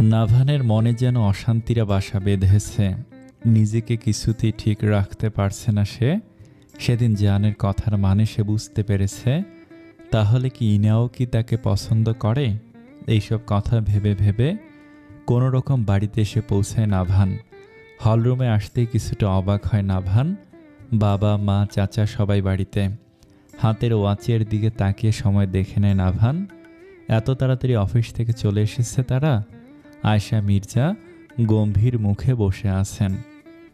নাভানের মনে যেন অশান্তিরা বাসা বেঁধেছে। নিজেকে কিছুতেই ঠিক রাখতে পারছে না সে। সেদিন জানের কথার মানে সে বুঝতে পেরেছে। তাহলে কি ইনাও কি তাকে পছন্দ করে? এইসব কথা ভেবে ভেবে কোনো রকম বাড়িতে এসে পৌঁছায় নাভান। হলরুমে আসতেই কিছুটা অবাক হয় নাভান। বাবা, মা, চাচা সবাই বাড়িতে। হাতের ওয়াচের দিকে তাকিয়ে সময় দেখে নেয় নাভান। এত তাড়াতাড়ি অফিস থেকে চলে এসেছে তারা? আয়শা মির্জা গম্ভীর মুখে বসে আছেন।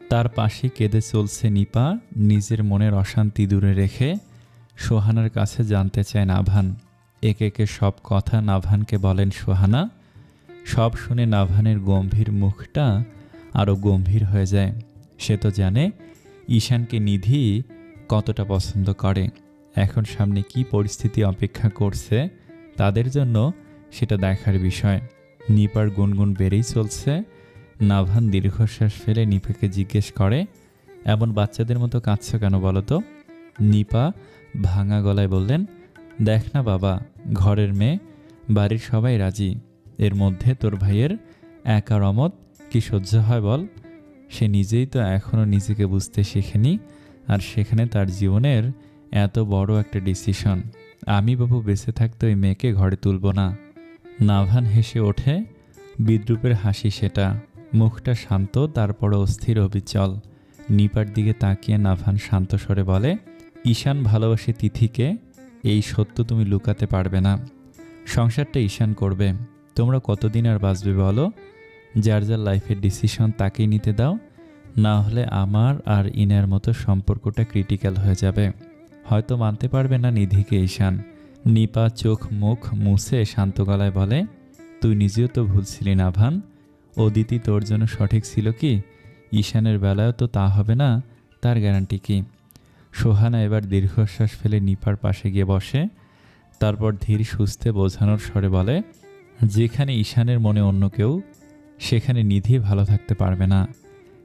তার পাশে কেঁদে চলছে নিপা, নিজের মনের অশান্তি দূরে রেখে সোহানার কাছে জানতে চায় নাভান। একে একে সব কথা নাভানকে বলেন, সোহানা, সব শুনে নাভানের গম্ভীর মুখটা আরও গম্ভীর হয়ে যায়। সে তো জানে ঈশানকে নিধি কতটা পছন্দ করে। এখন সামনে কি পরিস্থিতি অপেক্ষা করছে তাদের জন্য সেটা দেখার বিষয়। নিপার গুনগুন বেড়েই চলছে। নাভান দীর্ঘশ্বাস ফেলে নিপাকে জিজ্ঞেস করে, এমন বাচ্চাদের মতো কাঁদছ কেন বলো তো? নিপা ভাঙা গলায় বললেন, দেখ না বাবা, ঘরের মেয়ে, বাড়ির সবাই রাজি। এর মধ্যে তোর ভাইয়ের একা রমত কি সহ্য হয় বল? সে নিজেই তো এখনও নিজেকে বুঝতে শেখেনি, আর সেখানে তার জীবনের এত বড় একটা ডিসিশন আমি বাবু বেঁচে থাকতে ওই মেয়েকে ঘরে তুলব না। নাভান হেসে ওঠে, বিদ্রুপের হাসি সেটা, মুখটা শান্ত তারপরে অস্থির অবিচল। নিপার দিকে তাকিয়ে নাভান শান্ত স্বরে বলে, ঈশান ভালোবাসে তিথিকে, এই সত্য তুমি লুকাতে পারবে না। সংসারটা ঈশান করবে। তোমরা কতদিন আর বাঁচবে বলো? যার যার লাইফের ডিসিশন তাকেই নিতে দাও। না হলে আমার আর ইনার মতো সম্পর্কটা ক্রিটিক্যাল হয়ে যাবে। হয়তো মানতে পারবে না নিধিকে ঈশান। নিপা চোখ মুখ মুছে শান্ত গলায় বলে, তুই নিজেও তো ভুলছিলি না ভান। অদিতি তোর জন্য সঠিক ছিল কি? ঈশানের বেলায়ও তো তা হবে না, তার গ্যারান্টি কি? সোহানা এবার দীর্ঘশ্বাস ফেলে নিপার পাশে গিয়ে বসে, তারপর ধীর সুস্থে বোঝানোর স্বরে বলে, যেখানে ঈশানের মনে অন্য কেউ, সেখানে নিধি ভালো থাকতে পারবে না।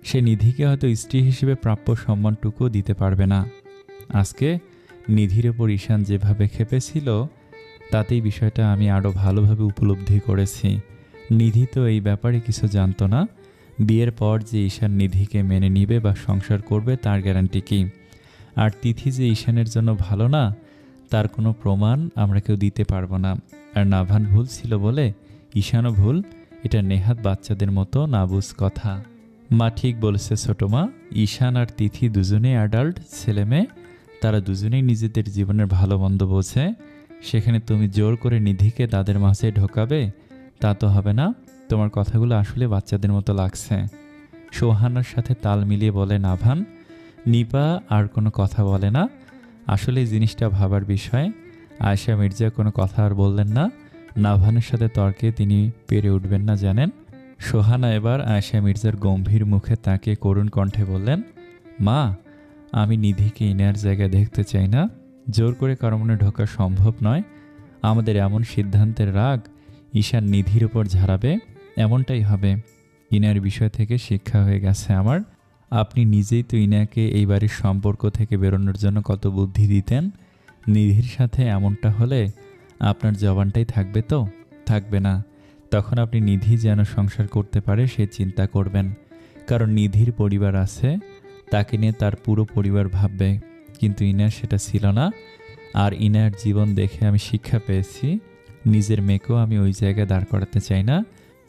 সে নিধিকে হয়তো স্ত্রী হিসেবে প্রাপ্য সম্মানটুকুও দিতে পারবে না। আজকে নিধির ওপর ঈশান যেভাবে খেপেছিল, তাতেই বিষয়টা আমি আরও ভালোভাবে উপলব্ধি করেছি। নিধি তো এই ব্যাপারে কিছু জানতো না। বিয়ের পর যে ঈশান নিধিকে মেনে নিবে বা সংসার করবে তার গ্যারান্টি কি? আর তিথি যে ঈশানের জন্য ভালো না, তার কোনো প্রমাণ আমরা কেউ দিতে পারব না। আর নাভান ভুল ছিল বলে, ঈশানও ভুল, এটা নেহাত বাচ্চাদের মতো নাবুজ কথা। মা ঠিক বলেছে ছোটো মা, ঈশান আর তিথি দুজনেই অ্যাডাল্ট ছেলে মেয়ে তারা দুজনেই নিজেদের জীবনের ভালো মন্দ বোঝে। সেখানে তুমি জোর করে নিধিকে তাদের মাঝে ঢোকাবে, তা তো হবে না। তোমার কথাগুলো আসলে বাচ্চাদের মতো লাগছে। সোহানার সাথে তাল মিলিয়ে বলে, নাভান, নিপা আর কোনো কথা বলে না। আসলে জিনিসটা ভাবার বিষয়। আয়শা, মির্জা কোনো কথা আর বললেন না। নাভানের সাথে তর্কে তিনি পেরে উঠবেন না, জানেন? সোহানা এবার আয়শা, মির্জার গম্ভীর মুখে তাকে করুণ কণ্ঠে বললেন, মা আমি নিধিকে ইনার জায়গায় দেখতে চাই না। জোর করে কারও মনে ঢোকা সম্ভব নয়। আমাদের এমন সিদ্ধান্তের রাগ ঈশান নিধির উপর ঝাড়াবে, এমনটাই হবে। ইনার বিষয় থেকে শিক্ষা হয়ে গেছে আমার। আপনি নিজেই তো ইনাকে এই বাড়ির সম্পর্ক থেকে বেরোনোর জন্য কত বুদ্ধি দিতেন। নিধির সাথে এমনটা হলে আপনার জবানটাই থাকবে তো? থাকবে না। তখন আপনি নিধি যেন সংসার করতে পারে সে চিন্তা করবেন। কারণ নিধির পরিবার আছে তাকে নিয়ে তার পুরো পরিবার ভাববে, কিন্তু ইনার সেটা ছিল না। আর ইনার জীবন দেখে আমি শিক্ষা পেয়েছি, নিজের মেয়েকেও আমি ওই জায়গায় দাঁড় করাতে চাই না।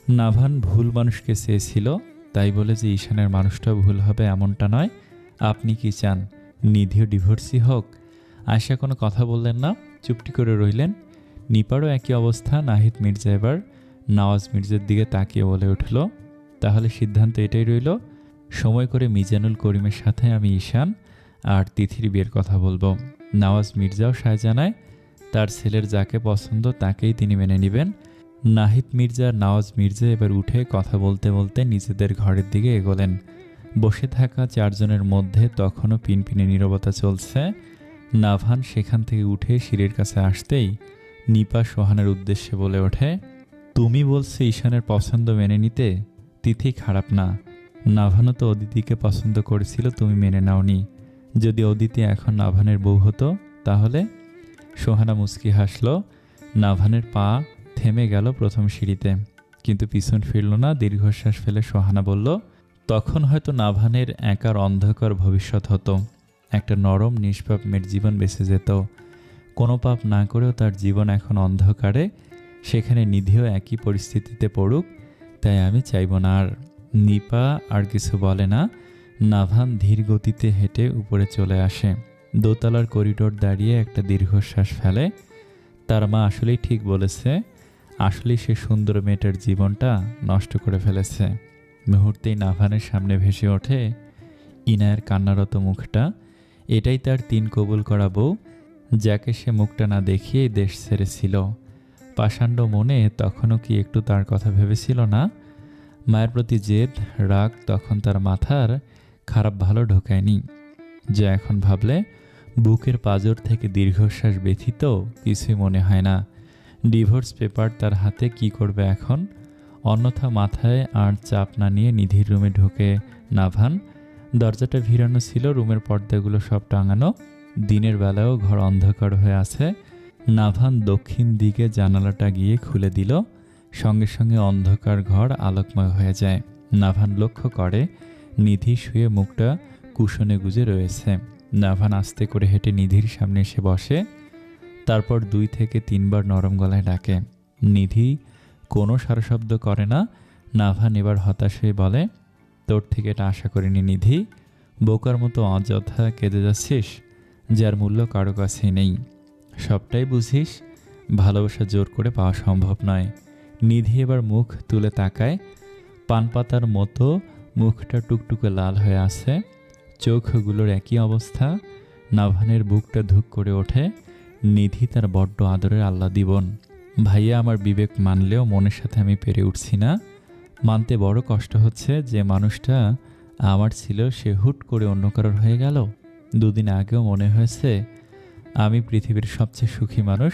নাভান ভুল মানুষকে চেয়েছিল, তাই বলে যে ঈশানের মানুষটাও ভুল হবে এমনটা নয়। আপনি কি চান, নিধিও ডিভোর্সি হোক? আয়সা কোনো কথা বললেন না, চুপটি করে রইলেন। নিপারও একই অবস্থা, নাহিদ মির্জা এবার, নওয়াজ মির্জার দিকে তাকিয়ে বলে উঠল, তাহলে সিদ্ধান্ত এটাই রইল সময় করে মিজানুল করিমের সাথে আমি ঈশান আর তিথির বিয়ের কথা বলব। নওয়াজ মির্জাও সায় জানায় তার ছেলের যাকে পছন্দ তাকেই তিনি মেনে নেবেন। নাহিদ মির্জা, নওয়াজ মির্জা এবার উঠে কথা বলতে বলতে নিজেদের ঘরের দিকে এগোলেন। বসে থাকা চারজনের মধ্যে তখনও পিনপিনে নীরবতা চলছে। নাভান সেখান থেকে উঠে সিঁড়ির কাছে আসতেই নিপা সোহানের উদ্দেশ্যে বলে ওঠে, তুমি বলছে ঈশানের পছন্দ মেনে নিতে, তিথি খারাপ না। নাভানও তো অদিতিকে পছন্দ করেছিল, তুমি মেনে নাওনি। যদি অদিতি এখন নাভানের বউ হতো, তাহলে? সোহানা মুচকি হাসল। নাভানের পা থেমে গেল প্রথম সিঁড়িতে, কিন্তু পিছন ফিরল না। দীর্ঘশ্বাস ফেলে সোহানা বলল, তখন হয়তো নাভানের একার অন্ধকার ভবিষ্যৎ হতো। একটা নরম, নিষ্পাপ মেয়ের জীবন বেঁচে যেত। কোনো পাপ না করেও তার জীবন এখন অন্ধকারে। সেখানে নিধিও একই পরিস্থিতিতে পড়ুক, তাই আমি চাইব না আর। নিপা আর কিছু বলে না। নাভান ধীর গতিতে হেঁটে উপরে চলে আসে। দোতলার করিডোর দাঁড়িয়ে একটা দীর্ঘশ্বাস ফেলে। তার মা আসলেই ঠিক বলেছে, আসলেই সে সুন্দর মেয়েটার জীবনটা নষ্ট করে ফেলেছে। মুহূর্তেই নাভানের সামনে ভেসে ওঠে ইনায়ের কান্নারত মুখটা। এটাই তার তিন কবুল করা বউ, যাকে সে মুখটা না দেখিয়েই দেশ ছেড়েছিল। পাষাণ্ড মনে তখনও কি একটু তার কথা ভেবেছিল না? মায়ের প্রতি জেদ, রাগ তখন তার মাথার খারাপ ভালো ঢোকায়নি। যা এখন ভাবলে বুকের পাজর থেকে দীর্ঘশ্বাস ব্যথিত কিছুই মনে হয় না। ডিভোর্স পেপার তার হাতে কি করবে এখন? অন্যথা মাথায় আর চাপ না নিয়ে নিধির রুমে ঢোকে নাভান। দরজাটা ভিড়ানো ছিল, রুমের পর্দাগুলো সব টাঙানো। দিনের বেলায়ও ঘর অন্ধকার হয়ে আছে। নাভান দক্ষিণ দিকে জানালাটা গিয়ে খুলে দিল। সঙ্গে সঙ্গে অন্ধকার ঘর আলোকময় হয়ে যায়। নাভান লক্ষ্য করে, নিধি শুয়ে মুখটা কুশনে গুজে রয়েছে। নাভান আস্তে করে হেঁটে নিধির সামনে এসে বসে, তারপর দুই থেকে তিনবার নরম গলায় ডাকে। নিধি কোনো সারশব্দ করে না। নাভান এবার হতাশ হয়ে বলে, তোর থেকে এটা আশা করিনি নিধি। বোকার মতো অযথা কেঁদে যাচ্ছিস, যার মূল্য কারও কাছেই নেই। সবটাই বুঝিস, ভালোবাসা জোর করে পাওয়া সম্ভব নয়। নিধি এবার মুখ তুলে তাকায়। পান পাতার মতো মুখটা টুকটুকে লাল হয়ে আছে। চোখগুলোর একই অবস্থা। নাভানের বুকটা ধুক করে ওঠে। নিধি তার বড্ড আদরের আল্লাহ দিবন। ভাইয়া আমার বিবেক মানলেও মনের সাথে আমি পেরে উঠছি না। মানতে বড় কষ্ট হচ্ছে যে মানুষটা আমার ছিল, সে হুট করে অন্য কারোর হয়ে গেল। দুদিন আগেও মনে হয়েছে, আমি পৃথিবীর সবচেয়ে সুখী মানুষ।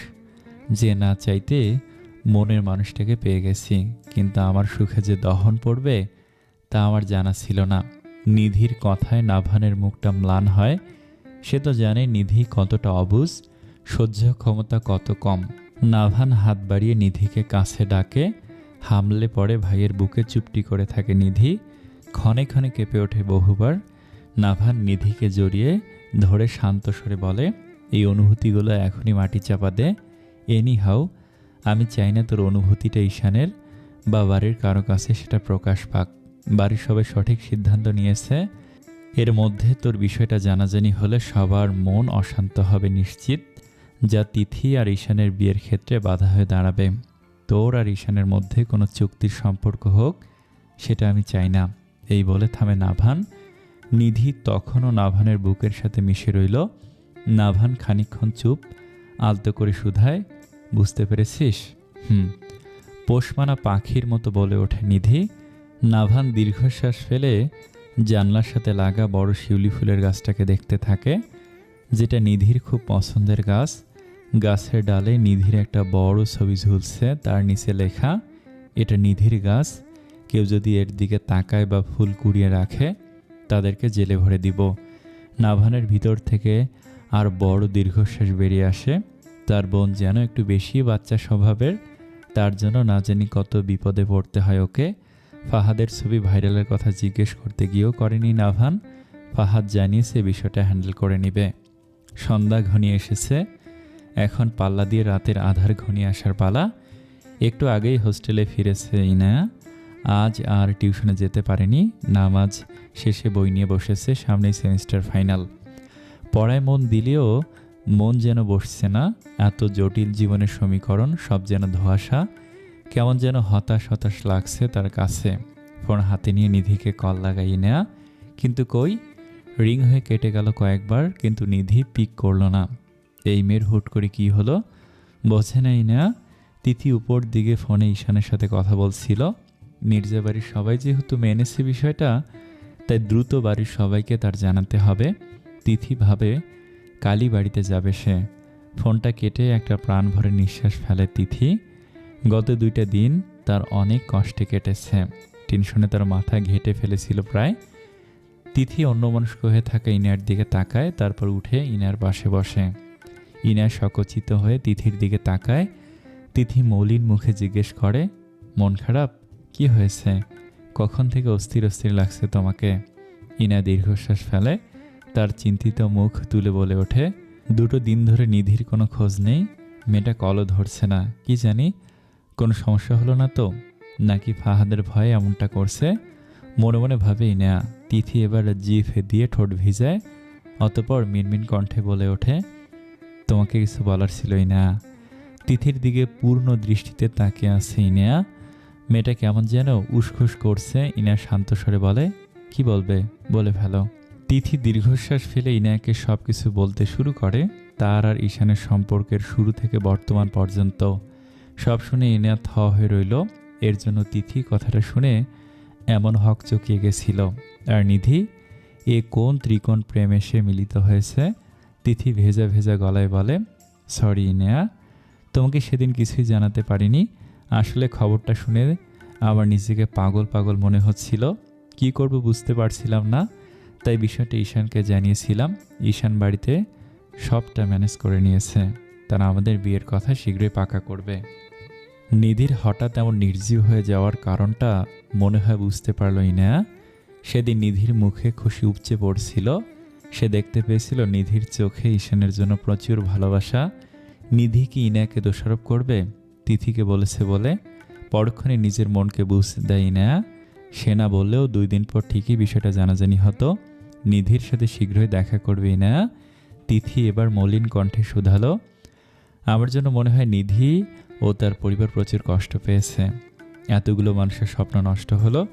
যে না চাইতে মনের মানুষটাকে পেয়ে গেছি, কিন্তু আমার সুখে যে দহন পড়বে, তা আমার জানা ছিল না। নিধির কথায় নাভানের মুখটা ম্লান হয়, সে তো জানে নিধি কতটা অবুজ, সহ্য ক্ষমতা কত কম। নাভান হাত বাড়িয়ে নিধিকে কাছে ডাকে, হামলে পড়ে ভাইয়ের বুকে চুপটি করে থাকে নিধি, ক্ষণে ক্ষণে কেঁপে ওঠে বহুবার। নাভান নিধিকে জড়িয়ে ধরে শান্ত স্বরে বলে, এই অনুভূতিগুলো এখনই মাটি চাপা দে। এনি হাউ আমি চাই না তোর অনুভূতিটা ঈশানের বা বাড়ির কারও কাছে সেটা প্রকাশ পাক। বাড়ির সবাই সঠিক সিদ্ধান্ত নিয়েছে। এর মধ্যে তোর বিষয়টা জানাজানি হলে সবার মন অশান্ত হবে নিশ্চিত, যা তিথি আর ঈশানের বিয়ের ক্ষেত্রে বাধা হয়ে দাঁড়াবে। তোর আর ঈশানের মধ্যে কোনো চুক্তির সম্পর্ক হোক, সেটা আমি চাই না। এই বলে থামে নাভান। নিধি তখনও নাভানের বুকের সাথে মিশে রইল। নাভান খানিকক্ষণ চুপ, আলতো করে শুধায় বুঝতে পেরেছিস? হুম। পোষমানা পাখির মতো বলে ওঠে নিধি। নাভান দীর্ঘশ্বাস ফেলে জানলার সাথে লাগা বড় শিউলি ফুলের গাছটাকে দেখতে থাকে, যেটা নিধির খুব পছন্দের গাছ। গাছের ডালে নিধির একটা বড় ছবি ঝুলছে, তার নিচে লেখা, এটা নিধির গাছ। কেউ যদি এর দিকে তাকায় বা ফুল কুড়িয়ে রাখে, তাদেরকে জেলে ভরে দিব। নাভানের ভিতর থেকে আর বড় দীর্ঘশ্বাস বেরিয়ে আসে। তার বোন যেন একটু বেশি বাচ্চা স্বভাবের, তার জন্য না জানি কত বিপদে পড়তে হয় ওকে। ফাহাদের ছবি ভাইরালের কথা জিজ্ঞেস করতে গিয়েও করেনি নাভান। ফাহাদ জানিয়েছে বিষয়টা হ্যান্ডেল করে নিবে। সন্ধ্যা ঘনিয়ে এসেছে। এখন পাল্লা দিয়ে রাতের আধার ঘনিয়ে আসার পালা। একটু আগেই হোস্টেলে ফিরেছে ইনায়া। আজ আর টিউশনে যেতে পারেনি। নামাজ শেষে বই নিয়ে বসেছে সামনেই সেমিস্টার ফাইনাল। পড়ায় মন দিলেও মন যেন বসছে না, এত জটিল জীবনের সমীকরণ, সব যেন ধোয়াশা, কেমন যেন হতাশ হতাশ লাগছে তার কাছে। ফোন হাতে নিয়ে নিধিকে কল লাগাইয়ে নেয়া, কিন্তু কই? রিং হয়ে কেটে গেল কয়েকবার, কিন্তু নিধি পিক করল না। এই মেয়ের হুট করে কি হলো? বোঝে নাই না তিথি উপর দিকে ফোনে ঈশানের সাথে কথা বলছিল। মির্জা বাড়ির সবাই যেহেতু মেনেছে বিষয়টা, তাই দ্রুত বাড়ির সবাইকে তার জানাতে হবে। তিথি ভাবে কালই বাড়িতে যাবে সে। ফোনটা কেটে একটা প্রাণ ভরে নিঃশ্বাস ফেলে তিথি। গত দুইটা দিন তার অনেক কষ্টে কেটেছে। টেনশনে তার মাথা ঘেটে ফেলেছিল প্রায়। তিথি অন্যমনস্ক হয়ে থাকা ইনার দিকে তাকায়, তারপর উঠে ইনার পাশে বসে। ইনা সকচিত হয়ে তিথির দিকে তাকায়। তিথি মৌলিন মুখে জিজ্ঞেস করে, মন খারাপ? কি হয়েছে? কখন থেকে অস্থির অস্থির লাগছে তোমাকে? ইনা দীর্ঘশ্বাস ফেলে। তার চিন্তিত মুখ তুলে বলে ওঠে, দুটো দিন ধরে নিধির কোনো খোঁজ নেই, মেয়েটা কলও ধরছে না, কি জানি, কোনো সমস্যা হলো না তো? নাকি ফাহাদের ভয়ে এমনটা করছে? মনে মনে ভাবেই ইনা তিথি এবার জিভে দিয়ে ঠোঁট ভিজায় অতপর মিনমিন কণ্ঠে বলে ওঠে, তোমাকে কিছু বলার ছিলই না। তিথির দিকে পূর্ণ দৃষ্টিতে তাকিয়ে আছে ইনা মেয়েটা কেমন যেন উসখুস করছে ইনা শান্ত স্বরে বলে, কি বলবে? বলে ফেলো। তিথি দীর্ঘশ্বাস ফেলে ইনায়াকে সব কিছু বলতে শুরু করে, তার আর ঈশানের সম্পর্কের শুরু থেকে বর্তমান পর্যন্ত। সব শুনে ইনা থ হয়ে রইল। এর জন্য তিথি কথাটা শুনে এমন হক চকিয়ে গেছিল। আর নিধি, এ কোন ত্রিকোণ প্রেম এসে মিলিত হয়েছে? তিথি ভেজা ভেজা গলায় বলে সরি ইনেয়া, তোমাকে সেদিন কিছুই জানাতে পারিনি। আসলে খবরটা শুনে আমার নিজেকে পাগল পাগল মনে হচ্ছিল। কি করব বুঝতে পারছিলাম না। তাই বিষয়টা ঈশানকে জানিয়েছিলাম। ঈশান বাড়িতে সবটা ম্যানেজ করে নিয়েছে। তারা আমাদের বিয়ের কথা শীঘ্রই পাকা করবে। নিধির হঠাৎ এমন নির্জীব হয়ে যাওয়ার কারণটা মনে হয় বুঝতে পারল ইনা। সেদিন নিধির মুখে খুশি উপচে পড়ছিল। সে দেখতে পেয়েছিল নিধির চোখে ঈশানের জন্য প্রচুর ভালোবাসা। নিধি কি ইনাকে দোষারোপ করবে? তিথিকে বলেছে বলে। পরক্ষণে নিজের মনকে বুঝতে দেয় ইনা। সে না বললেও দুই দিন পর ঠিকই বিষয়টা জানাজানি হতো। নিধির সাথে শীঘ্রই দেখা করবে না? তিথি এবার মলিন কণ্ঠে শুধালো। আমার জন্য মনে হয় নিধি ও তার পরিবার প্রচুর কষ্ট পেয়েছে। এতগুলো মানুষের স্বপ্ন নষ্ট হলো।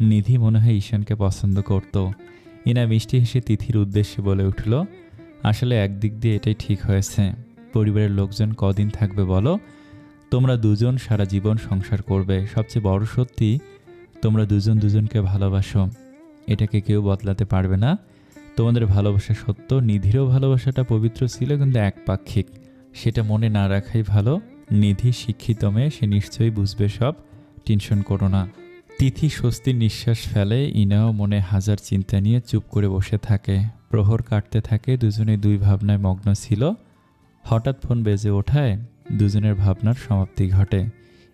নিধি মনে হয় ঈশানকে পছন্দ করত। ইনা মিষ্টি হেসে তিথির উদ্দেশ্যে বলে উঠল, আসলে একদিক দিয়ে এটাই ঠিক হয়েছে। পরিবারের লোকজন কদিন থাকবে বলো? তোমরা দুজন সারা জীবন সংসার করবে। সবচেয়ে বড় সত্যি, তোমরা দুজন দুজনকে ভালোবাসো। এটাকে কেউ বদলাতে পারবে না। তোমাদের ভালোবাসা সত্য, নিধিরও ভালোবাসাটা পবিত্র ছিল কিন্তু একপাক্ষিক। সেটা মনে না রাখাই ভালো। নিধি শিক্ষিত মেয়ে, সে নিশ্চয়ই বুঝবে সব। টেনশন করো না। তিথি স্বস্তির নিঃশ্বাস ফেলে, ইনাও মনে হাজার চিন্তা নিয়ে চুপ করে বসে থাকে। প্রহর কাটতে থাকে, দুজনে দুই ভাবনায় মগ্ন ছিল। হঠাৎ ফোন বেজে ওঠায়, দুজনের ভাবনার সমাপ্তি ঘটে।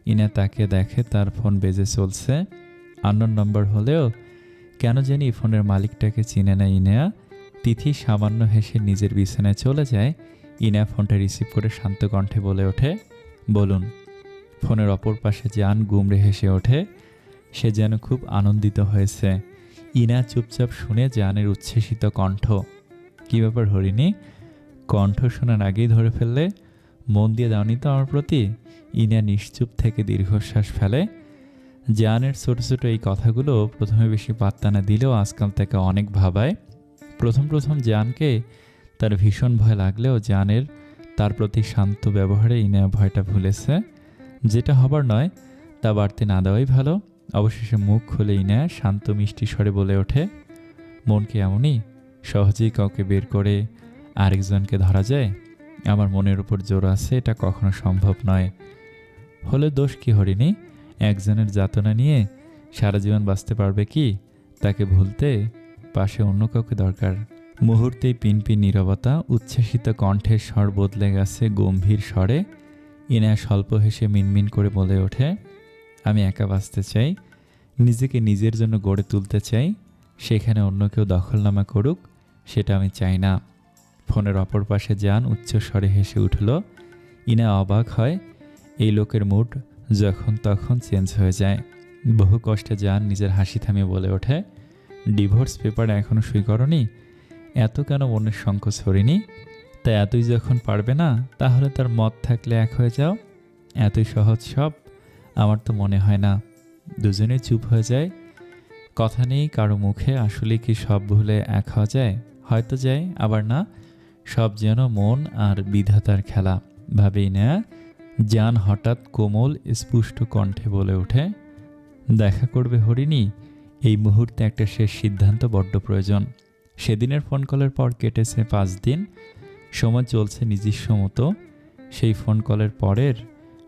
ইনা তাকে দেখে তার ফোন বেজে চলছে। আননোন নম্বর হলেও কেন জানি ফোনের মালিকটাকে চিনে না ইনা তিথি সামান্য হেসে নিজের বিছানায় চলে যায়। ইনা ফোনটা রিসিভ করে শান্ত কণ্ঠে বলে ওঠে, বলুন। ফোনের অপর পাশে যান গুমড়ে হেসে ওঠে, সে যেন খুব আনন্দিত হয়েছে। ইনা চুপচাপ শুনে জানের উচ্ছ্বসিত কণ্ঠ, কী ব্যাপার হরিণী? কণ্ঠ শোনার আগেই ধরে ফেললে? মন দিয়ে দাওনি তো আমার প্রতি? ইনা নিশ্চুপ থেকে দীর্ঘশ্বাস ফেলে জানের ছোট ছোট এই কথাগুলো প্রথমে বেশি পাত্তা না দিলেও আজকাল তাকে অনেক ভাবায়। প্রথম প্রথম জানকে তার ভীষণ ভয় লাগলেও জানের তার প্রতি শান্ত ব্যবহারে ইনা ভয়টা ভুলেছে। যেটা হবার নয়, তা বাড়তে না দেওয়াই ভালো। অবশেষে মুখ খুলে ইনা শান্ত মিষ্টি স্বরে বলে ওঠে মনকে এমনই? সহজেই কাউকে বের করে আরেকজনকে ধরা যায়? আমার মনের উপর জোর আছে, এটা কখনো সম্ভব নয়। হলে দোষ কি হরিণী? একজনের যাতনা নিয়ে সারা জীবন বাঁচতে পারবে কি? তাকে ভুলতে পাশে অন্য কাউকে দরকার। মুহূর্তেই পিনপিন নীরবতা, উচ্ছ্বাসিত কণ্ঠের স্বর বদলে গেছে গম্ভীর স্বরে। ইনা স্বল্প হেসে মিনমিন করে বলে ওঠে, আমি একা বাঁচতে চাই, নিজেকে নিজের জন্য গড়ে তুলতে চাই, সেখানে অন্য কেউ দখলনামা করুক, সেটা আমি চাই না। ফোনের অপর পাশে যান, উচ্চ স্বরে হেসে উঠল, ইনা অবাক হয়, এই লোকের মুড যখন তখন চেঞ্জ হয়ে যায়। বহু কষ্টে যান নিজের হাসি থামিয়ে বলে ওঠে, ডিভোর্স পেপার এখনও সই করনি? এত কেন মনের সংকোচ হরিনি তা এতই যখন পারবে না, তাহলে তার মত থাকলে এক হয়ে যাও। এতই সহজ সব, আমার তো মনে হয় না। দুজনে চুপ হয়ে যায়। কথা নেই কারও মুখে, আসলে কি সব ভুলে এক হওয়া যায়? হয়তো যায়, আবার না। সব যেন মন আর বিধাতার খেলা। ভাবেই না জান হঠাৎ কোমল, স্পুষ্ট কণ্ঠে বলে ওঠে, দেখা করবে হরিণী। এই মুহূর্তে একটা শেষ সিদ্ধান্ত বড্ড প্রয়োজন। সেদিনের ফোন কলের পর কেটেছে পাঁচ দিন। সময় চলছে নিজস্ব মতো। সেই ফোন কলের পরের,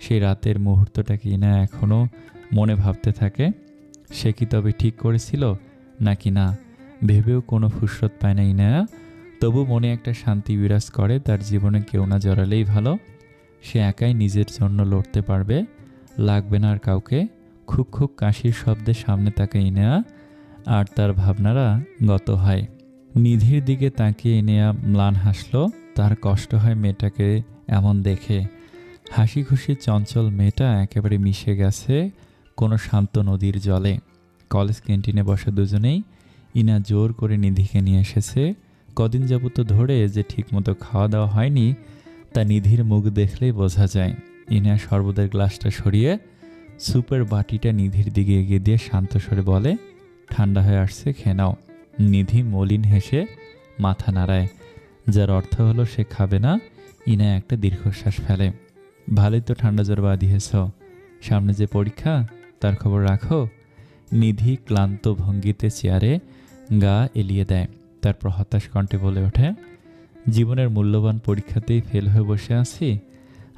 সেই রাতের মুহূর্তটা কি না এখনও মনে ভাবতে থাকে? সে কি তবে ঠিক করেছিল? নাকি না? ভেবেও কোনো ফুসরত পায় না। তবু মনে একটা শান্তি বিরাজ করে, তার জীবনে কেউ না জড়ালেই ভালো। সে একাই নিজের জন্য লড়তে পারবে। লাগবে না আর কাউকে। খুক খুক কাশির শব্দে সামনে তাকে ইনেয়া আর তার ভাবনারা গত হয়। নিধির দিকে তাকিয়ে ইনেয়া ম্লান হাসল। তার কষ্ট হয় মেয়েটাকে এমন দেখে। হাসি খুশি চঞ্চল মেয়েটা একেবারে মিশে গেছে কোনো শান্ত নদীর জলে। কলেজ ক্যান্টিনে বসে দুজনেই ইনা জোর করে নিধিকে নিয়ে এসেছে। কদিন যাবত ধরে যে ঠিকমতো খাওয়া দাওয়া হয়নি তা নিধির মুখ দেখলেই বোঝা যায় ইনা শরবতের গ্লাসটা সরিয়ে সুপের বাটিটা নিধির দিকে এগিয়ে দিয়ে শান্ত স্বরে বলে, ঠান্ডা হয়ে আসছে, খেয়ে নিধি মলিন হেসে মাথা নাড়ায়। যার অর্থ হলো সে খাবে না ইনা একটা দীর্ঘশ্বাস ফেলে। ভালোই তো ঠান্ডা জ্বর বাঁধিয়েছ সামনে যে পরীক্ষা, তার খবর রাখো। নিধি ক্লান্ত ভঙ্গিতে চেয়ারে গা এলিয়ে দেয়। তারপর হতাশ কণ্ঠে বলে ওঠে জীবনের মূল্যবান পরীক্ষাতেই ফেল হয়ে বসে আছি।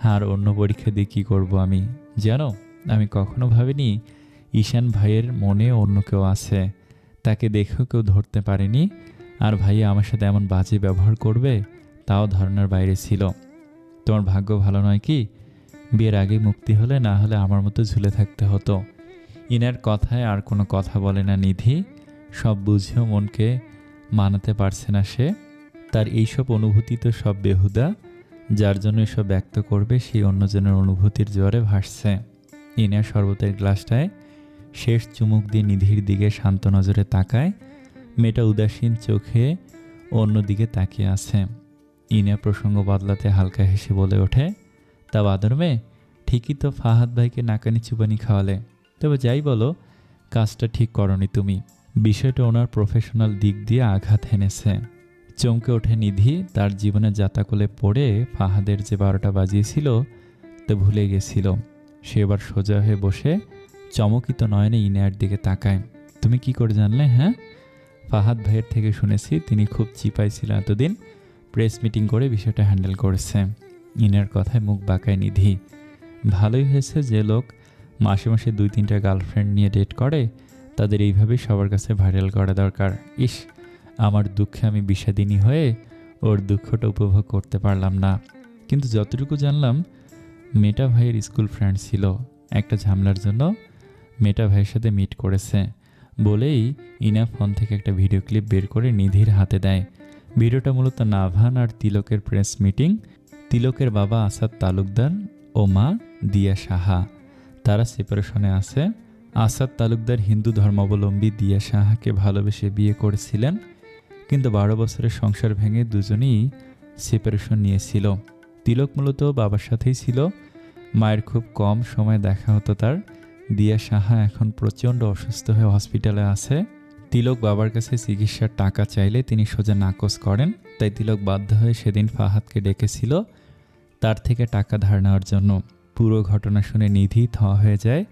আর অন্য পরীক্ষা দিয়ে কী করব আমি? জানো, আমি কখনো ভাবিনি ঈশান ভাইয়ের মনে অন্য কেউ আছে। তাকে দেখেও কেউ ধরতে পারেনি। আর ভাই আমার সাথে এমন বাজে ব্যবহার করবে, তাও ধারণার বাইরে ছিল। তোমার ভাগ্য ভালো নয় কি? বিয়ের আগে মুক্তি হলে না হলে আমার মতো ঝুলে থাকতে হতো। ইনার কথায় আর কোনো কথা বলে না নিধি। সব বুঝেও মনকে মানাতে পারছে না সে। তার এইসব অনুভূতি তো সব বেহুদা, যার জন্য এসব ব্যক্ত করবে সেই অন্যজনের অনুভূতির জ্বরে ভাসছে। ইনার শরবতের গ্লাসটায় শেষ চুমুক দিয়ে নিধির দিকে শান্ত নজরে তাকায়। মেয়েটা উদাসীন চোখে অন্যদিকে তাকিয়ে আছে। ইনা প্রসঙ্গ বদলাতে হালকা হেসে বলে ওঠে, তা বাদর মেয়ে, ঠিকই তো ফাহাদ ভাইকে নাকানি চুবানি খাওয়ালে। তবে যাই বলো, কাজটা ঠিক করনি তুমি। বিষয়টা ওনার প্রফেশনাল দিক দিয়ে আঘাত হেনেছে। চমকে ওঠে নিধি। তার জীবনে যাতাকলে পড়ে ফাহাদের যে বারোটা বাজিয়েছিল, তা ভুলে গেছিল। সে এবার সোজা হয়ে বসে চমকিত নয়নে ইনার দিকে তাকায়। তুমি কি করে জানলে হ্যাঁ? ফাহাদ ভাইয়ের থেকে শুনেছি, তিনি খুব চিপাই ছিল এতদিন। প্রেস মিটিং করে বিষয়টা হ্যান্ডেল করেছে। ইনার কথায় মুখ বাঁকায় নিধি। ভালোই হয়েছে যে লোক মাসে মাসে দুই তিনটা গার্লফ্রেন্ড নিয়ে ডেট করে, তাদের এইভাবেই সবার কাছে ভাইরাল করা দরকার। ইস আমার দুঃখে আমি বিষাদিনী হয়ে ওর দুঃখটা উপভোগ করতে পারলাম না। কিন্তু যতটুকু জানলাম, মেটা ভাইয়ের স্কুল ফ্রেন্ড ছিল। একটা ঝামেলার জন্য মেটা ভাইয়ের সাথে মিট করেছে। বলেই ইনা ফোন থেকে একটা ভিডিও ক্লিপ বের করে নিধির হাতে দেয়। ভিডিওটা মূলত নাভান আর তিলকের প্রেস মিটিং, তিলকের বাবা আসাদ তালুকদার ও মা দিয়া সাহা। তারা সেপারেশনে আছে। আসাদ তালুকদার হিন্দু ধর্মাবলম্বী দিয়া সাহাকে ভালোবেসে বিয়ে করেছিলেন। কিন্তু বারো বছরের সংসার ভেঙে দুজনেই সেপারেশন নিয়েছিল। তিলক মূলত বাবার সাথেই ছিল। মায়ের খুব কম সময় দেখা হতো তার। দিয়া সাহা এখন প্রচণ্ড অসুস্থ হয়ে হসপিটালে আছে। তিলক বাবার কাছে চিকিৎসার টাকা চাইলে তিনি সোজা নাকচ করেন। তাই তিলক বাধ্য হয়ে সেদিন ফাহাদকে ডেকেছিল তার থেকে টাকা ধার নেওয়ার জন্য। পুরো ঘটনা শুনে নিধি থ হয়ে যায়।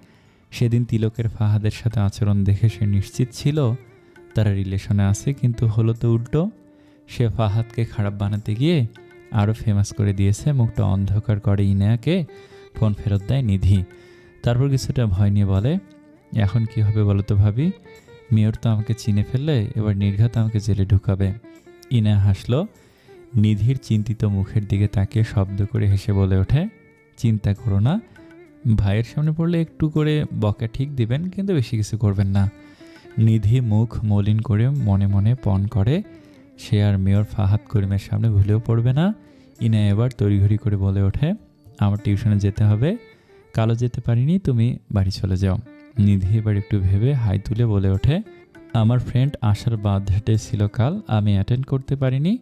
সেদিন তিলকের ফাহাদের সাথে আচরণ দেখে সে নিশ্চিত ছিল তারা রিলেশনে আছে, কিন্তু হলো তো উল্টো সে ফাহাদকে খারাপ বানাতে গিয়ে আরও ফেমাস করে দিয়েছে, মুখটা অন্ধকার করে ইনায়াকে, ফোন ফেরত দেয় নিধি। তারপর কিছুটা ভয় নিয়ে বলে, এখন কি হবে বলো তো ভাবি? মেয়র তো আমাকে চিনে ফেললে, এবার নির্ঘাত আমাকে জেলে ঢুকাবে। ইনা হাসলো, নিধির চিন্তিত মুখের দিকে তাকিয়ে শব্দ করে হেসে বলে ওঠে, চিন্তা করো না, ভাইয়ের সামনে পড়লে একটু করে বকা ঠিক দিবেন, কিন্তু বেশি কিছু করবেন না। নিধি মুখ মলিন করে মনে মনে পণ করে, সে আর মেয়র ফাহাদ করিমের সামনে ভুলেও পড়বে না। ইনা এবার তড়িঘড়ি করে বলে ওঠে, আমার টিউশনে যেতে হবে। কালো যেতে পারিনি, তুমি বাড়ি চলে যাও। নিধি এবার একটু ভেবে হাই তুলে বলে ওঠে, আমার ফ্রেন্ড আসার বার্থডে ছিল কাল, আমি অ্যাটেন্ড করতে পারিনি।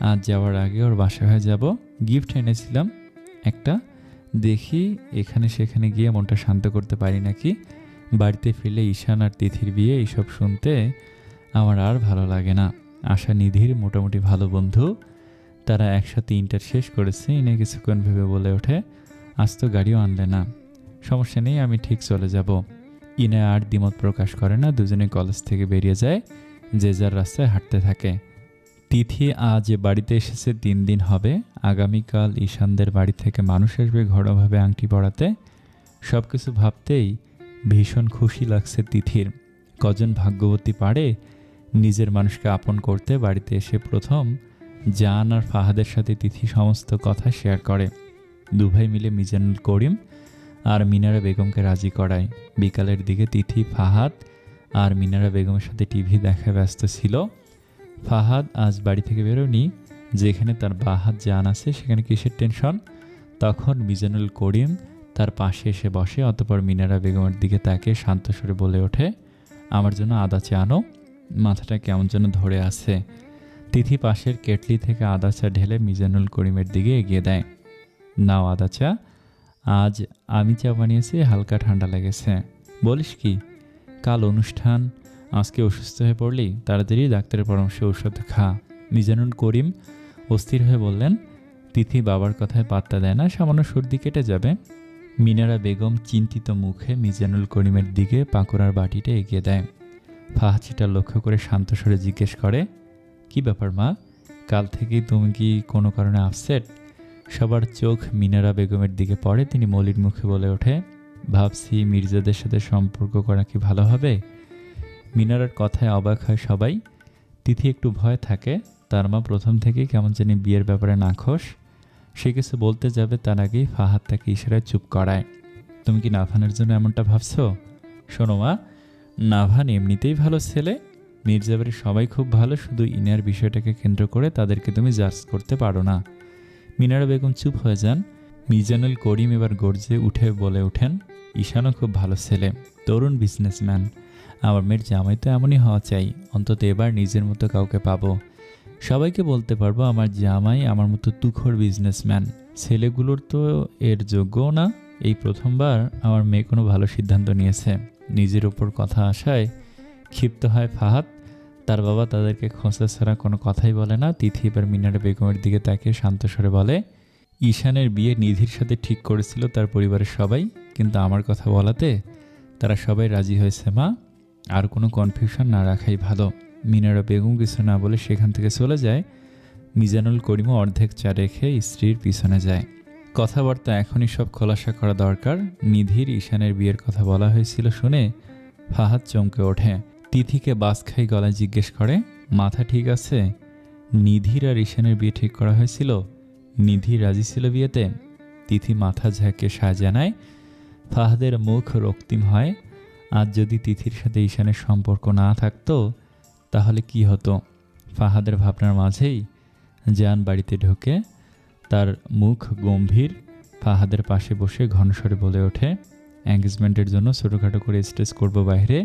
আজ যাওয়ার আগে ওর বাসায় হয়ে যাব। গিফট এনেছিলাম একটা। দেখি এখানে সেখানে গিয়ে মনটা শান্ত করতে পারি নাকি? বাড়িতে ফিরলে ঈশান আর তিথির বিয়ে এইসব শুনতে আমার আর ভালো লাগে না। আশা নিধির মোটামুটি ভালো বন্ধু। তারা একসাথে ইন্টার শেষ করেছে এনে কিছুক্ষণ ভেবে বলে ওঠে, আজ তো গাড়িও আনলে না। সমস্যা নেই, আমি ঠিক চলে যাব। ইনে আর দ্বিমত প্রকাশ করে না, দুজনে কলেজ থেকে বেরিয়ে যায়, যে যার রাস্তায় হাঁটতে থাকে। তিথি আজ বাড়িতে এসেছে, তিন দিন হবে। আগামীকাল ঈশানদের বাড়ি থেকে মানুষ আসবে ঘরোয়াভাবে আংটি পড়াতে সব কিছু ভাবতেই ভীষণ খুশি লাগছে তিথির। কজন ভাগ্যবতী পারে নিজের মানুষকে আপন করতে বাড়িতে এসে প্রথম জান আর ফাহাদের সাথে তিথি সমস্ত কথা শেয়ার করে। দুভাই মিলে মিজানুল করিম আর মিনারা বেগমকে রাজি করায়। বিকালের দিকে তিথি, ফাহাদ আর মিনারা বেগমের সাথে টিভি দেখা ব্যস্ত ছিল। ফাহাদ আজ বাড়ি থেকে বেরোনি যেখানে তার বাহাত জান আছে, সেখানে কিসের টেনশন? তখন মিজানুল করিম তার পাশে এসে বসে, অতপর মিনারা বেগমের দিকে তাকে শান্ত স্বরে বলে ওঠে, আমার জন্য আদা চা আনো। মাথাটা কেমন যেন ধরে আছে। তিথি পাশের কেটলি থেকে আদা চা ঢেলে মিজানুল করিমের দিকে এগিয়ে দেয়। নাও আদা চা। আজ আমি চা বানিয়েছি, হালকা ঠান্ডা লেগেছে। বলিস কি, কাল অনুষ্ঠান, আজকে অসুস্থ হয়ে পড়লি, তাড়াতাড়ি ডাক্তারের পরামর্শে ঔষধ খা। মিজানুল করিম অস্থির হয়ে বললেন, তিথি বাবার কথায় পাত্তা দেয় না, সামান্য সর্দি কেটে যাবে। মিনারা বেগম চিন্তিত মুখে মিজানুল করিমের দিকে পাকোড়ার বাটিটা এগিয়ে দেয়। ফাহাচিটা লক্ষ্য করে শান্ত স্বরে জিজ্ঞেস করে, কি ব্যাপার মা? কাল থেকেই তুমি কি কোনো কারণে আপসেট সবার চোখ মিনারা বেগমের দিকে পড়ে, তিনি মলির মুখে বলে ওঠে, ভাবছি মির্জাদের সাথে সম্পর্ক করা কি ভালো হবে? মিনারার কথায় অবাক হয় সবাই। তিথি একটু ভয় থাকে, তার মা প্রথম থেকেই কেমন জানি বিয়ের ব্যাপারে নাখোশ। সে কিছু বলতে যাবে, তার আগেই ফাহাদ তাকে ইশারায় চুপ করায়। তুমি কি নাভানের জন্য এমনটা ভাবছ? শোনো মা, নাভান এমনিতেই ভালো ছেলে। মির্জাবাড়ির সবাই খুব ভালো, শুধু ইনার বিষয়টাকে কেন্দ্র করে তাদেরকে তুমি জাজ করতে পারো না। মিনারা বেগম চুপ হয়ে যান। মিজানুল করিম এবার গর্জে উঠে বলে ওঠেন, ঈশানও খুব ভালো ছেলে, তরুণ বিজনেসম্যান আমার মেয়ের জামাই তো এমনই হওয়া চাই, অন্তত এবার নিজের মতো কাউকে পাবো। সবাইকে বলতে পারব, আমার জামাই আমার মতো তুখর বিজনেসম্যান ছেলেগুলোর তো এর যোগ্যও না, এই প্রথমবার আমার মেয়ে কোনো ভালো সিদ্ধান্ত নিয়েছে। নিজের ওপর কথা আসায় ক্ষিপ্ত হয় ফাহাদ, তার বাবা তাদেরকে খোঁচা ছাড়া কোনো কথাই বলে না, তিথি এবার মিনারে বেগমের দিকে তাকে শান্ত স্বরে বলে, ঈশানের বিয়ে নিধির সাথে ঠিক করেছিল তার পরিবারের সবাই, কিন্তু আমার কথা বলাতে তারা সবাই রাজি হয়েছে মা, আর কোনো কনফিউশন না রাখাই ভালো। মিনারা বেগম কিছু না বলে সেখান থেকে চলে যায়। মিজানুল করিমও অর্ধেক চা রেখে স্ত্রীর পিছনে যায়। কথাবার্তা এখনই সব খোলাসা করা দরকার। নিধির ঈশানের বিয়ের কথা বলা হয়েছিল শুনে ফাহাদ চমকে ওঠে। তিথিকে বাস খাই গলায় জিজ্ঞেস করে, মাথা ঠিক আছে? নিধির আর ঈশানের বিয়ে ঠিক করা হয়েছিল? নিধি রাজি ছিল বিয়েতে? তিথি মাথা ঝাঁকে সায় জানায়, ফাহাদের মুখ রক্তিম হয়। আজ যদি তিথির সাথে ঈশানের সম্পর্ক না থাকতো তাহলে কি হতো? ফাহাদের ভাবনার মাঝেই জান বাড়িতে ঢোকে তার মুখ গম্ভীর ফাহাদের পাশে বসে ঘনস্বরে বলে ওঠে এঙ্গেজমেন্টের জন্য ছোটোখাটো করে স্টেজ করব বাইরে।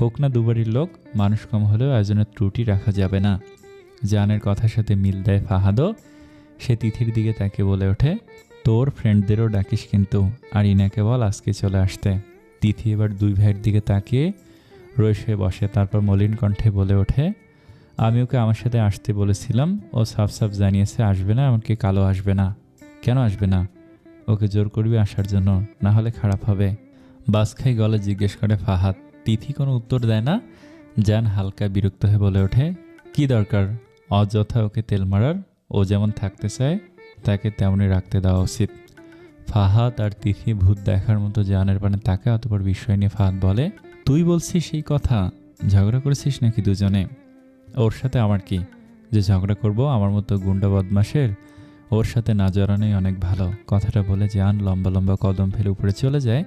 হোক না দুবারির লোক, মানুষ কম হলেও আয়োজনের ত্রুটি রাখা যাবে না। জানের কথার সাথে মিল দেয় ফাহাদও। সে তিথির দিকে তাকে বলে ওঠে, তোর ফ্রেন্ডদেরও ডাকিস কিন্তু, আর ইনাকে বল আজকে চলে আসতে। তিথি এবার দুই ভাইয়ের দিকে তাকিয়ে হয়ে বসে। তারপর মলিন কণ্ঠে বলে ওঠে, আমি ওকে আমার সাথে আসতে বলেছিলাম। ও সাফ সাফ জানিয়েছে, আসবে না, এমনকি কালো আসবে না। কেন আসবে না? ওকে জোর করবি আসার জন্য, না হলে খারাপ হবে। বাসখাই গলে জিজ্ঞেস করে ফাহাদ, তিথি কোনো উত্তর দেয় না? জান হালকা বিরক্ত হয়ে বলে ওঠে, কি দরকার? অযথা ওকে তেল মারার? ও যেমন থাকতে চায়, তাকে তেমনই রাখতে দেওয়া উচিত। ফাহাদ আর তিথি ভূত দেখার মতো জানের পানে তাকে অতপর বিষয় নিয়ে ফাহাদ বলে তুই বলছিস সেই কথা? ঝগড়া করেছিস নাকি দুজনে? ওর সাথে আমার কি? যে ঝগড়া করব আমার মতো গুন্ডা বদমাসের ওর সাথে না জড়ানোই অনেক ভালো। কথাটা বলে জান লম্বা লম্বা কদম ফেলে উপরে চলে যায়।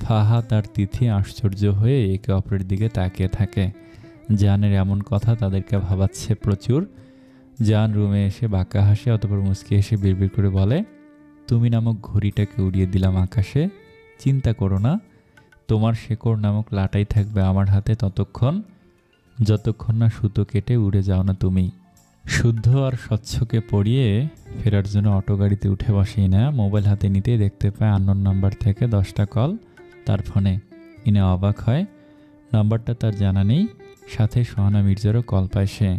ফাহাদ আর তিথি আশ্চর্য হয়ে একে অপরের দিকে তাকিয়ে থাকে। জানের এমন কথা তাদেরকে ভাবাচ্ছে প্রচুর। জান রুমে এসে বাঁকা হাসে অতপর মুচকি এসে বিড়বিড় করে বলে, তুমি নামক ঘড়িটাকে উড়িয়ে দিলাম আকাশে। চিন্তা করো না তোমার শেকড় নামক লাটাই থাকবে আমার হাতে ততক্ষণ। যতক্ষণ না সুতো কেটে উড়ে যাও না তুমি। শুদ্ধ আর স্বচ্ছকে পড়িয়ে ফেরার জন্য অটো গাড়িতে উঠে বসেই না, মোবাইল হাতে নিতেই দেখতে পায় আন্নোর নাম্বার থেকে দশটা কল তার ফোনে। ইনে অবাক হয়, নাম্বারটা তার জানা নেই। সাথে সোহানা মির্জারও কল পায় সে।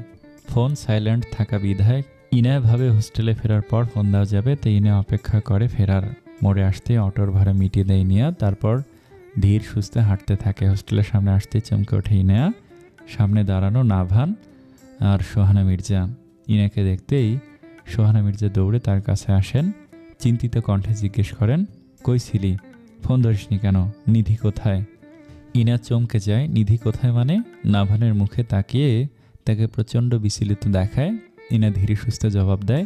ফোন সাইলেন্ট থাকা বিধায় ইনায় ভাবে হোস্টেলে ফেরার পর ফোন দেওয়া যাবে, তাই ইনে অপেক্ষা করে ফেরার। মোড়ে আসতে অটোর ভাড়া মিটিয়ে দেয় নিয়া, তারপর ধীর, সুস্থে হাঁটতে থাকে। হোস্টেলের সামনে আসতে চমকে ওঠে ইনেয়া। সামনে দাঁড়ানো নাভান আর সোহানা মির্জা। ইনাকে দেখতেই সোহানা মির্জা দৌড়ে তার কাছে আসেন। চিন্তিত কণ্ঠে জিজ্ঞেস করেন, কই ছিলি? ফোন ধরিসনি কেন? নিধি কোথায়? ইনা চমকে যায়, নিধি কোথায় মানে? নাভানের মুখে তাকিয়ে তাকে প্রচণ্ড বিচলিত দেখায়। ইনা ধীরে, সুস্থে জবাব দেয়,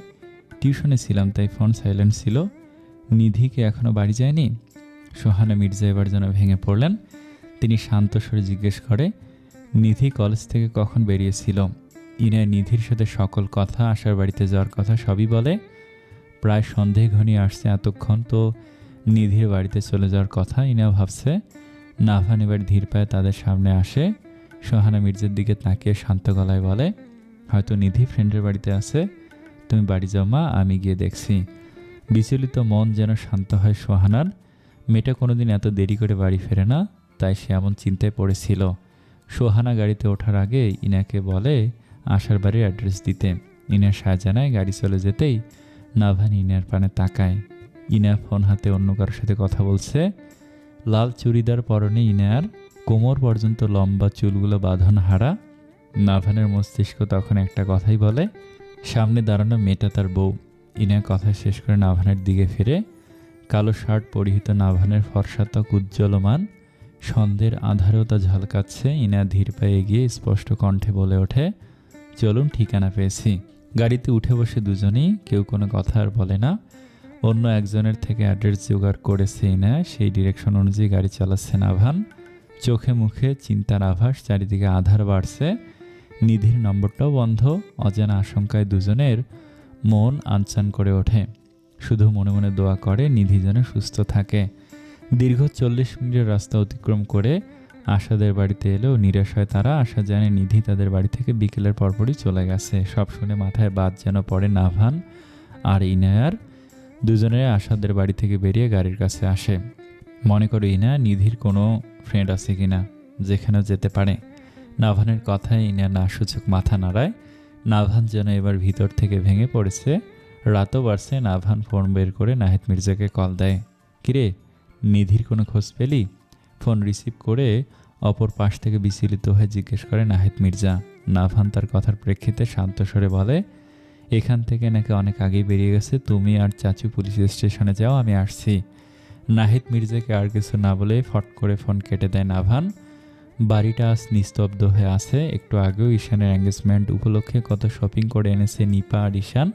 টিউশনে ছিলাম, তাই ফোন সাইলেন্ট ছিল। নিধিকে এখনও বাড়ি যায়নি? সোহানা মির্জা এবার যেন ভেঙে পড়লেন। তিনি শান্ত স্বরে জিজ্ঞেস করে, নিধি কলেজ থেকে কখন বেরিয়েছিল? ইনায় নিধির সাথে সকল কথা, আশার বাড়িতে যাওয়ার কথা সবই বলে? প্রায় সন্দেহ ঘনিয়ে আসছে এতক্ষণ, তো নিধির বাড়িতে চলে যাওয়ার কথা ইনা ভাবছে। নাভান এবার ধীর পায়ে তাদের সামনে আসে। সোহানা মির্জার দিকে তাকিয়ে শান্ত গলায় বলে, হয়তো নিধি ফ্রেন্ডের বাড়িতে আছে। তুমি বাড়ি যাও মা, আমি গিয়ে দেখছি। বিচলিত মন যেন শান্ত হয় সোহানার। মেয়েটা কোনোদিন এত দেরি করে বাড়ি ফেরে না, তাই সে এমন চিন্তায় পড়েছিল। সোহানা গাড়িতে ওঠার আগে ইনাকে বলে আশার বাড়ির অ্যাড্রেস দিতে। ইনা শাহজানায় গাড়ি চলে যেতেই নাভান ইনার পানে তাকায়। ইনা ফোন হাতে অন্য কারোর সাথে কথা বলছে। লাল চুড়িদার পরনে ইনার কোমর পর্যন্ত লম্বা চুলগুলো বাঁধন হারা। নাভানের মস্তিষ্ক তখন একটা কথাই বলে, সামনে দাঁড়ানো মেয়েটা তার বউ। ইনা কথা শেষ করে নাভানের দিকে ফিরে কালো শার্ট পরিহিত নাভানের ফর্সাতক উজ্জ্বলমান সন্ধ্যের আধারেও তা ঝলকাচ্ছে, ইনা ধীর পায়ে গিয়ে স্পষ্ট কণ্ঠে বলে ওঠে, চলুন, ঠিকানা পেয়েছি। গাড়িতে উঠে বসে দুজনেই, কেউ কোনো কথা আর বলে না। অন্য একজনের থেকে অ্যাড্রেস জোগাড় করেছে ইনা, সেই ডিরেকশন অনুযায়ী গাড়ি চালাচ্ছে নাভান। চোখে মুখে চিন্তার আভাস, চারিদিকে আধার বাড়ছে। নিধির নম্বরটাও বন্ধ, অজানা আশঙ্কায় দুজনের মন আনচান করে ওঠে। শুধু মনে মনে দোয়া করে, নিধি যেন সুস্থ থাকে। দীর্ঘ চল্লিশ মিনিটের রাস্তা অতিক্রম করে আশাদের বাড়িতে এলেও নিরাশ হয় তারা। আশা জানে নিধি তাদের বাড়ি থেকে বিকেলের পরপরই চলে গেছে। সব শুনে মাথায় বাদ যেন পড়ে নাভান আর ইনায়ার। দুজনের আশাদের বাড়ি থেকে বেরিয়ে গাড়ির কাছে আসে। মনে করো ইনা নিধির কোনো ফ্রেন্ড আছে কিনা, যেখানেও যেতে পারে। নাভানের কথায় ইনা না সূচক মাথা নাড়ায়। নাভান যেন এবার ভিতর থেকে ভেঙে পড়েছে। রাতও বাড়ছে নাভান ফোন বের করে নাহিদ মির্জাকে কল দেয়। কিরে, নিধির কোনো খোঁজ পেলি? ফোন রিসিভ করে অপর পাশ থেকে বিচলিত হয়ে জিজ্ঞেস করে নাহিদ মির্জা। নাভান তার কথার প্রেক্ষিতে শান্ত স্বরে বলে, এখান থেকে নাকি অনেক আগেই বেরিয়ে গেছে, তুমি আর চাচু পুলিশ স্টেশনে যাও, আমি আসছি। নাহিদ মির্জাকে আর কিছু না বলে ফট করে ফোন কেটে দেয় নাভান বাড়িটা আজ নিস্তব্ধ হয়ে আছে। একটু আগেও ঈশানের এঙ্গেজমেন্ট উপলক্ষে কত শপিং করে এনেছে নিপা আর ঈশান।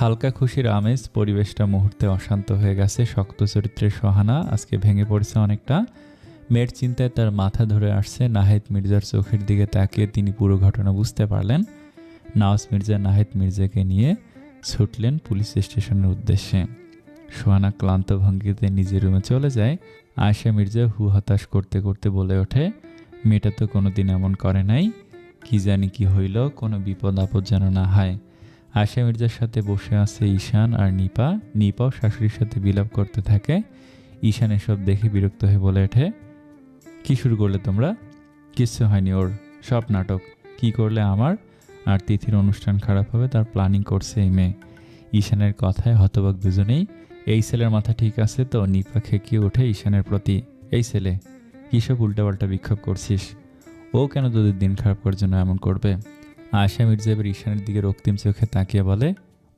হালকা খুশির আমেজ পরিবেশটা মুহূর্তে অশান্ত হয়ে গেছে, শক্ত চরিত্রের সহানা, আজকে ভেঙে পড়েছে অনেকটা। মেয়ের চিন্তায় তার মাথা ধরে আসছে, নাহেদ মির্জার চোখের দিকে তাকিয়ে তিনি পুরো ঘটনা বুঝতে পারলেন। নওয়াজ মির্জা নাহেদ মির্জাকে নিয়ে ছুটলেন পুলিশ স্টেশনের উদ্দেশ্যে। সোহানা ক্লান্ত ভঙ্গিতে নিজের রুমে চলে যায়। আয়শা মির্জা হু হতাশ করতে করতে বলে ওঠে, মেয়েটা তো কোনোদিন এমন করে নাই। কি জানি কি হইল, কোনো বিপদ আপদ যেন না হয়। আয়শা মির্জার সাথে বসে আছে ঈশান আর নিপা। নিপাও শাশুড়ির সাথে বিলাপ করতে থাকে। ঈশান এসব দেখে বিরক্ত হয়ে বলে ওঠে, কি শুরু করলে তোমরা? কিচ্ছু হয়নি ওর, সব নাটক। কি করলে আমার? আর তিথির অনুষ্ঠান খারাপ হবে, তার প্ল্যানিং করছে এই মেয়ে। ঈশানের কথায় হতবাক দুজনেই, এই ছেলের মাথা ঠিক আছে তো? নিপা খেকিয়ে ওঠে ঈশানের প্রতি, এই ছেলে, কিসব উল্টাপাল্টা বিক্ষোভ করছিস? ও কেন তোদের দিন খারাপ করার জন্য এমন করবে? আশা মির্জা এবার ঈশানের দিকে রক্তিম চোখে তাকিয়ে বলে,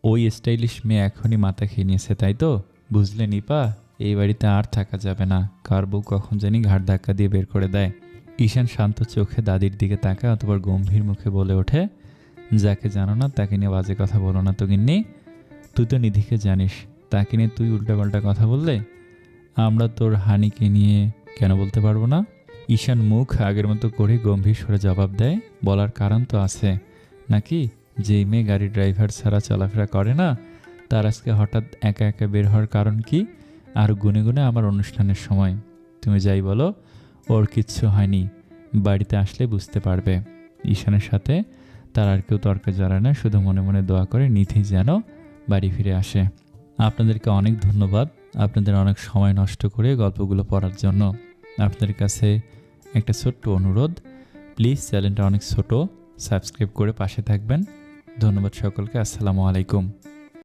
ওই স্টাইলিশ মেয়ে এখনই মাথা খেয়ে নিয়েছে, তাই তো? বুঝলে নিপা? এই বাড়িতে আর থাকা যাবে না। কার বউ কখন জানি ঘাট ধাক্কা দিয়ে বের করে দেয়। ঈশান শান্ত চোখে দাদির দিকে তাকায় অতবার গম্ভীর মুখে বলে ওঠে, যাকে জানো না, তাকে নিয়ে বাজে কথা বলো না তো গিন্নি। তুই তো নিধিকে জানিস, তাকে নিয়ে তুই উল্টাপাল্টা কথা বললে? আমরা তোর হানিকে নিয়ে কেন বলতে পারব না? ঈশান মুখ আগের মতো করে গম্ভীর স্বরে জবাব দেয়, বলার কারণ তো আছে। নাকি যেই মেয়ে গাড়ির ড্রাইভার ছাড়া চলাফেরা করে না, তার আজকে হঠাৎ একা একা বের হওয়ার কারণ কি? আর গুনে গুনে আমার অনুষ্ঠানের সময়। তুমি যাই বলো, ওর কিচ্ছু হয়নি, বাড়িতে আসলে বুঝতে পারবে। ঈশানের সাথে তার আর কেউ তর্কে জড়ায় না, শুধু মনে মনে দোয়া করে নিধি যেন বাড়ি ফিরে আসে। আপনাদেরকে অনেক ধন্যবাদ, আপনাদের অনেক সময় নষ্ট করে গল্পগুলো পড়ার জন্য। আপনাদের কাছে একটা ছোট্ট অনুরোধ। প্লিজ চ্যানেলটা অনেক ছোট। সাবস্ক্রাইব করে পাশে থাকবেন। ধন্যবাদ সকলকে। আসসালামু আলাইকুম।